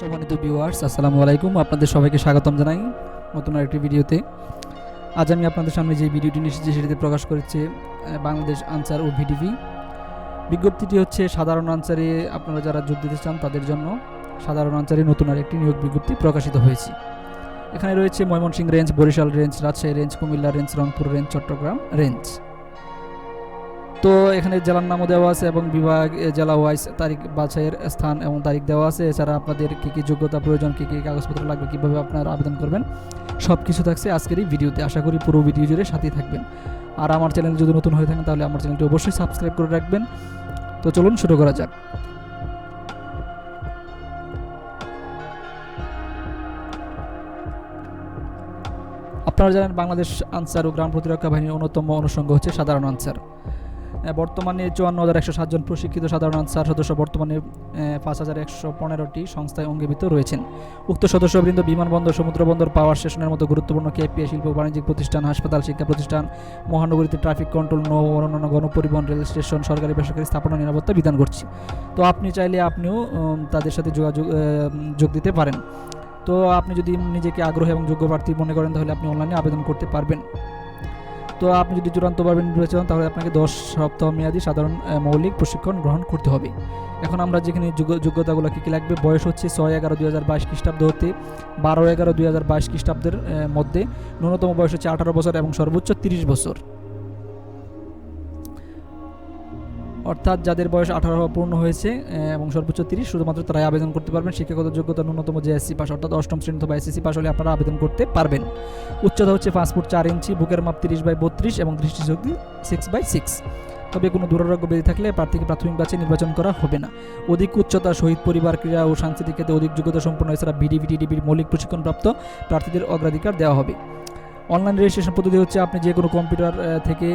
Viewers আসসালামু আলাইকুম। আপনাদের সবাইকে স্বাগতম জানাই নতুন আরেকটি ভিডিওতে। আজ আমি আপনাদের সামনে যে ভিডিওটি নিয়ে এসেছি, সেটিতে প্রকাশ করেছে বাংলাদেশ আনসার ও ভিডিভি বিজ্ঞপ্তিটি হচ্ছে, সাধারণ আনসারে আপনারা যারা যোগ দিতে চান তাদের জন্য সাধারণ আনসারে নতুন আরেকটি নিয়োগ বিজ্ঞপ্তি প্রকাশিত হয়েছে। এখানে রয়েছে Mymensingh range, Barisal range, Rajshahi range, Comilla range, Rangpur range, Chittagong range. তো এখানে জেলার নামও দেওয়া আছে এবং বিভাগ জেলা ওয়াইজ তারিখ বাছাইয়ের স্থান এবং তারিখ দেওয়া আছে। এছাড়া আপনাদের কী কী যোগ্যতা প্রয়োজন, কী কী কাগজপত্র লাগবে, কীভাবে আপনারা আবেদন করবেন সব কিছু থাকছে আজকের এই ভিডিওতে। আশা করি পুরো ভিডিও জুড়ে সাথেই থাকবেন। আর আমার চ্যানেল যদি নতুন হয়ে থাকেন, তাহলে আমার চ্যানেলটি অবশ্যই সাবস্ক্রাইব করে রাখবেন। তো চলুন শুরু করা যাক। আপনারা জানেন, বাংলাদেশ আনসার ও গ্রাম প্রতিরক্ষা বাহিনীর অন্যতম অনুষঙ্গ হচ্ছে সাধারণ আনসার। বর্তমানে চুয়ান্ন হাজার একশো সাতজন প্রশিক্ষিত সাধারণ আনসার সদস্য বর্তমানে পাঁচ হাজার একশো পনেরোটি সংস্থায় অঙ্গীভূত রয়েছেন। উক্ত সদস্যবৃন্দ বিমানবন্দর, সমুদ্রবন্দর, পাওয়ার স্টেশনের মতো গুরুত্বপূর্ণ কেপিএ শিল্প, বাণিজ্যিক প্রতিষ্ঠান, হাসপাতাল শিক্ষা প্রতিষ্ঠান মহানগরীতে ট্রাফিক কন্ট্রোল, নৌ অন্যান্য গণপরিবহন, রেল স্টেশন, সরকারি বেসরকারি স্থাপনা নিরাপত্তা বিধান করছে। তো আপনি চাইলে আপনিও তাদের সাথে যোগাযোগ যোগ দিতে পারেন। তো আপনি যদি নিজেকে আগ্রহী এবং যোগ্য প্রার্থী মনে করেন, তাহলে আপনি অনলাইনে আবেদন করতে পারবেন। তো আপনি যদি চূড়ান্তভাবে নির্বাচন চান তাহলে আপনাকে দশ সপ্তাহ মেয়াদী সাধারণ মৌলিক প্রশিক্ষণ গ্রহণ করতে হবে। এখন আমরা যেখানে যোগ্য- যোগ্যতাগুলো কী কী লাগবে? বয়স হচ্ছে ছয় এগারো দুই হাজার বাইশ খ্রিস্টাব্দ হতে বারো এগারো দুই হাজার বাইশ খ্রিস্টাব্দের মধ্যে, ন্যূনতম বয়স হচ্ছে আঠারো বছর এবং সর্বোচ্চ তিরিশ বছর। অর্থাৎ যাদের বয়স আঠারো পূর্ণ হয়েছে এবং সর্বোচ্চ তিরিশ, শুধুমাত্র তারাই আবেদন করতে পারবেন। শিক্ষাগত যোগ্যতা ন্যূনতম যে এসসি পাস, অর্থাৎ অষ্টম শ্রেণি অথবা এসএসসি পাস হলে আপনারা আবেদন করতে পারবেন। উচ্চতা হচ্ছে পাঁচ ফুট চার ইঞ্চি, বুকের মাপ তিরিশ বাই বত্রিশ এবং দৃষ্টিশক্তি সিক্স বাই সিক্স তবে কোনো দুরারোগ্য ব্যাধি থাকলে প্রার্থীকে প্রাথমিক বাছাই নির্বাচন করা হবে না। অধিক উচ্চতা, শহীদ পরিবার, ক্রীড়া ও সাংস্কৃতিক ক্ষেত্রে অধিক যোগ্যতা সম্পন্ন এছাড়া বিডিবি টিডিবির মৌলিক প্রশিক্ষণপ্রাপ্ত প্রার্থীদের অগ্রাধিকার দেওয়া হবে। অনলাইন রেজিস্ট্রেশন পদ্ধতি হচ্ছে আপনি যে কোনো কম্পিউটার থেকে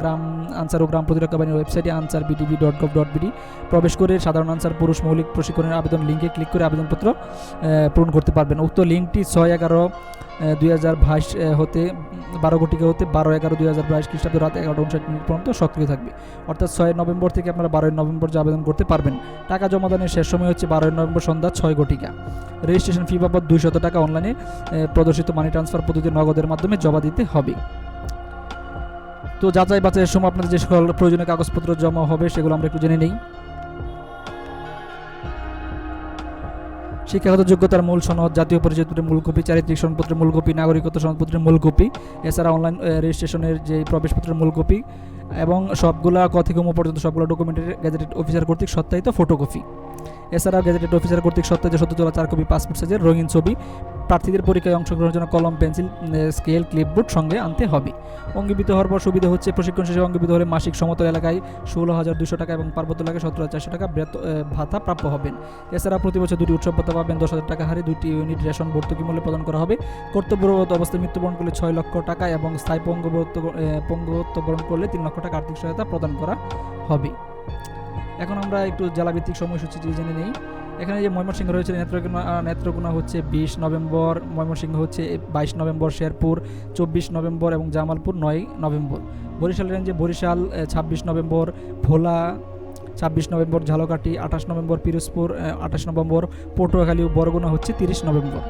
গ্রাম আনসার ও গ্রাম প্রতিরক্ষা বাহিনীর ওয়েবসাইটে Ansar VDP dot gov dot BD প্রবেশ করে সাধারণ আনসার, পুরুষ, মৌলিক প্রশিক্ষণের আবেদন লিঙ্কে ক্লিক করে আবেদনপত্র পূরণ করতে পারবেন। উক্ত লিঙ্কটি ছয় এগারো দুই হাজার বাইশ হতে বারো কোটিকে হতে বারো এগারো দুই হাজার বাইশ খ্রিস্টাব্দ রাত এগারোটা উনষাট মিনিট পর্যন্ত সক্রিয় থাকবে। অর্থাৎ ছয় নভেম্বর থেকে আপনারা বারোই নভেম্বর আবেদন করতে পারবেন, টাকা জমাদানের শেষ সময় হচ্ছে বারোই নভেম্বর সন্ধ্যা ছয় কোটিকা। রেজিস্ট্রেশন ফি বাবদ দুইশত টাকা অনলাইনে প্রদর্শিত মানি ট্রান্সফার পদ্ধতি নগদের মাধ্যমে জমা দিতে হবে। তো যাচাই বাছাইয়ের সময় আপনাদের যে সকল প্রয়োজনীয় কাগজপত্র জমা হবে, সেগুলো আমরা একটু জেনে নেই। শিক্ষাগত যোগ্যতার মূল সনদ, জাতীয় পরিচয়পত্রের মূল কপি চারিত্রিক সনদপত্রের মূল কপি নাগরিকত্ব সনদপত্রের মূল কপি এছাড়া অনলাইন রেজিস্ট্রেশনের যে প্রবেশপত্রের মূল কপি এবং সবগুলা ক থেকে ম পর্যন্ত সবগুলো ডকুমেন্টের গ্যাজেটেড অফিসার কর্তৃক সত্যায়িত ফটোকপি এছাড়া গ্যাজেটেড অফিসার কর্তৃক সত্যায়িত সত্য তোলা চার কপি পাসপোর্ট সাইজের রঙিন ছবি প্রার্থীদের পরীক্ষায় অংশগ্রহণের জন্য কলম, পেন্সিল স্কেল, ক্লিপবোর্ড সঙ্গে আনতে হবে। অঙ্গীভূত হওয়ার পর সুবিধা হচ্ছে প্রশিক্ষণ শেষে অঙ্গীভূত হলে মাসিক সমতল এলাকায় ষোলো হাজার দুশো টাকা এবং পার্বত্য এলাকায় সতেরো হাজার চারশো টাকা ভাতা প্রাপ্য হবেন। এছাড়া প্রতি বছর দুটি উৎসব ভাতা পাবেন। দশ হাজার টাকা হারে দুটি ইউনিট রেশন ভর্তুকি মূল্যে প্রদান করা হবে। কর্তব্যরত অবস্থায় মৃত্যুবরণ করলে ছয় লক্ষ টাকা এবং স্থায়ী পঙ্গবত্ব বরণ করলে তিন লক্ষ টাকা আর্থিক সহায়তা প্রদান করা হবে। এখন আমরা একটু জেলাভিত্তিক সময়সূচি জেনে নেই এখানে যে ময়মনসিংহ রয়েছে, নেত্রকোনা নেত্রকোনা হচ্ছে বিশ নভেম্বর, ময়মনসিংহ হচ্ছে বাইশ নভেম্বর, শেরপুর চব্বিশ নভেম্বর এবং জামালপুর নয় নভেম্বর। বরিশাল রেঞ্জে বরিশাল ছাব্বিশ নভেম্বর, ভোলা ছাব্বিশ নভেম্বর, ঝালকাঠি আঠাশ নভেম্বর, পিরোজপুর আঠাশ নভেম্বর, পটুয়াখালী ও বরগুনা হচ্ছে তিরিশ নভেম্বর।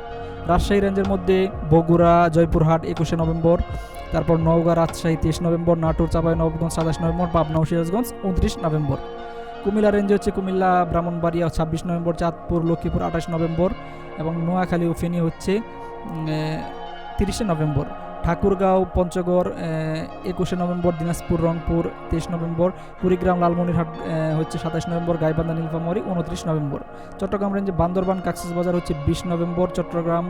রাজশাহী রেঞ্জের মধ্যে বগুড়া, জয়পুরহাট একুশে নভেম্বর, তারপর নওগাঁ, রাজশাহী তেইশ নভেম্বর, নাটোর চাপাই নবগঞ্জ সাতাশ নভেম্বর, পাবনা সিরাজগঞ্জ উনত্রিশ নভেম্বর। কুমিল্লা রেঞ্জে হচ্ছে কুমিল্লা, ব্রাহ্মণবাড়িয়া, ছাব্বিশ নভেম্বর, চাঁদপুর, লক্ষ্মীপুর, আঠাশ নভেম্বর এবং নোয়াখালী ও ফেনী হচ্ছে তিরিশে নভেম্বর। ঠাকুরগাঁও, পঞ্চগড় একুশে নভেম্বর, দিনাজপুর, রংপুর, তেইশ নভেম্বর, কুড়িগ্রাম, লালমনিরহাট হচ্ছে সাতাশ নভেম্বর, গাইবান্ধা, নীলফামারী, উনত্রিশ নভেম্বর। চট্টগ্রাম রেঞ্জে বান্দরবান কাকসাসবাজার হচ্ছে বিশ নভেম্বর, চট্টগ্রাম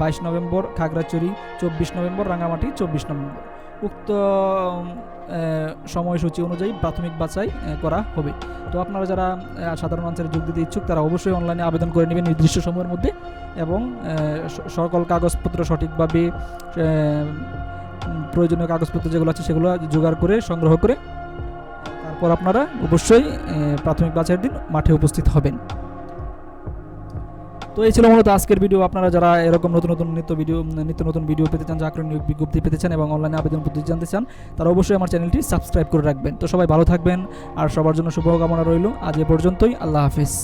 বাইশ নভেম্বর, খাগড়াছড়ি, চব্বিশ নভেম্বর রাঙামাটি চব্বিশ নভেম্বর। উক্ত সময়সূচি অনুযায়ী প্রাথমিক বাছাই করা হবে। তো আপনারা যারা সাধারণ আনসারে যোগ দিতে ইচ্ছুক, তারা অবশ্যই অনলাইনে আবেদন করে নেবেন নির্দিষ্ট সময়ের মধ্যে এবং সকল কাগজপত্র সঠিকভাবে প্রয়োজনীয় কাগজপত্র যেগুলো আছে সেগুলো জোগাড় করে, সংগ্রহ করে, তারপর আপনারা অবশ্যই প্রাথমিক বাছাইয়ের দিন মাঠে উপস্থিত হবেন। তো এই ছিল মূলত আজকের ভিডিও আপনারা যারা এরকম নতুন নতুন নিত্য ভিডিও নিত্য নতুন ভিডিও পেতে চান চাকরি নিয়োগ বিজ্ঞপ্তি পেতে চান এবং অনলাইনে আবেদন পদ্ধতি জানতে চান, তারা অবশ্যই আমার চ্যানেলটি সাবস্ক্রাইব করে রাখবেন। তো সবাই ভালো থাকবেন আর সবার জন্য শুভকামনা রইল। আজ এ পর্যন্তই। আল্লাহ হাফিজ।